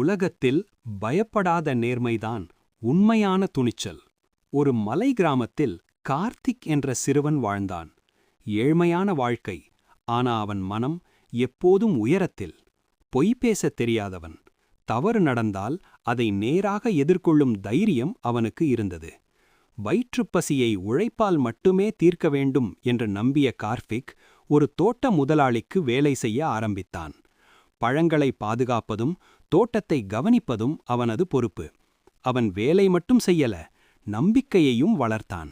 உலகத்தில் பயப்படாத நேர்மைதான் உண்மையான துணிச்சல். ஒரு மலை கிராமத்தில் கார்த்திக் என்ற சிறுவன் வாழ்ந்தான். ஏழ்மையான வாழ்க்கை ஆனா அவன் மனம் எப்போதும் உயரத்தில். பொய் பேசத் தெரியாதவன். தவறு நடந்தால் அதை நேராக எதிர்கொள்ளும் தைரியம் அவனுக்கு இருந்தது. வயிற்றுப்பசியை உழைப்பால் மட்டுமே தீர்க்க வேண்டும் என்று நம்பிய கார்த்திக் ஒரு தோட்ட முதலாளிக்கு வேலை செய்ய ஆரம்பித்தான். பழங்களை பாதுகாப்பதும் தோட்டத்தை கவனிப்பதும் அவனது பொறுப்பு. அவன் வேலை மட்டும் செய்யல நம்பிக்கையையும் வளர்த்தான்.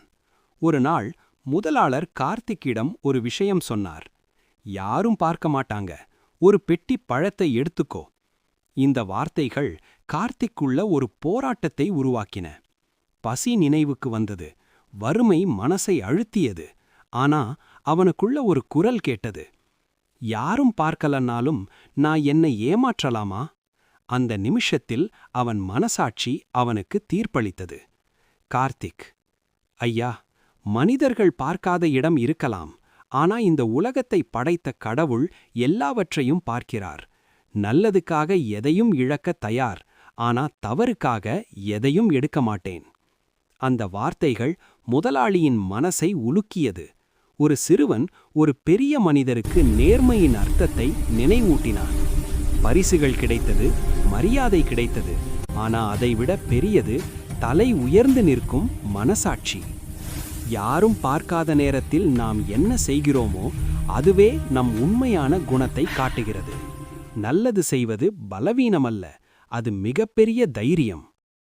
ஒரு நாள் முதலாளர் கார்த்திக்கிடம் ஒரு விஷயம் சொன்னார். யாரும் பார்க்க மாட்டாங்க ஒரு பெட்டி பழத்தை எடுத்துக்கோ. இந்த வார்த்தைகள் கார்த்திக்குள்ள ஒரு போராட்டத்தை உருவாக்கின. பசி நினைவுக்கு வந்தது வறுமை மனசை அழுத்தியது. ஆனா அவனுக்குள்ள ஒரு குரல் கேட்டது யாரும் பார்க்கலன்னாலும் நான் என்னை ஏமாற்றலாமா? அந்த நிமிஷத்தில் அவன் மனசாட்சி அவனுக்கு தீர்ப்பளித்தது. கார்த்திக் ஐயா மனிதர்கள் பார்க்காத இடம் இருக்கலாம் ஆனா இந்த உலகத்தை படைத்த கடவுள் எல்லாவற்றையும் பார்க்கிறார். நல்லதுக்காக எதையும் இழக்க தயார் ஆனா தவறுக்காக எதையும் எடுக்க மாட்டேன். அந்த வார்த்தைகள் முதலாளியின் மனசை உலுக்கியது. ஒரு சிறுவன் ஒரு பெரிய மனிதருக்கு நேர்மையின் அர்த்தத்தை நினைவூட்டினான். பரிசுகள் கிடைத்தது மரியாதை கிடைத்தது ஆனா அதைவிட பெரியது தலை உயர்ந்து நிற்கும் மனசாட்சி. யாரும் பார்க்காத நேரத்தில் நாம் என்ன செய்கிறோமோ அதுவே நம் உண்மையான குணத்தை காட்டுகிறது. நல்லது செய்வது பலவீனமல்ல அது மிகப்பெரிய தைரியம்.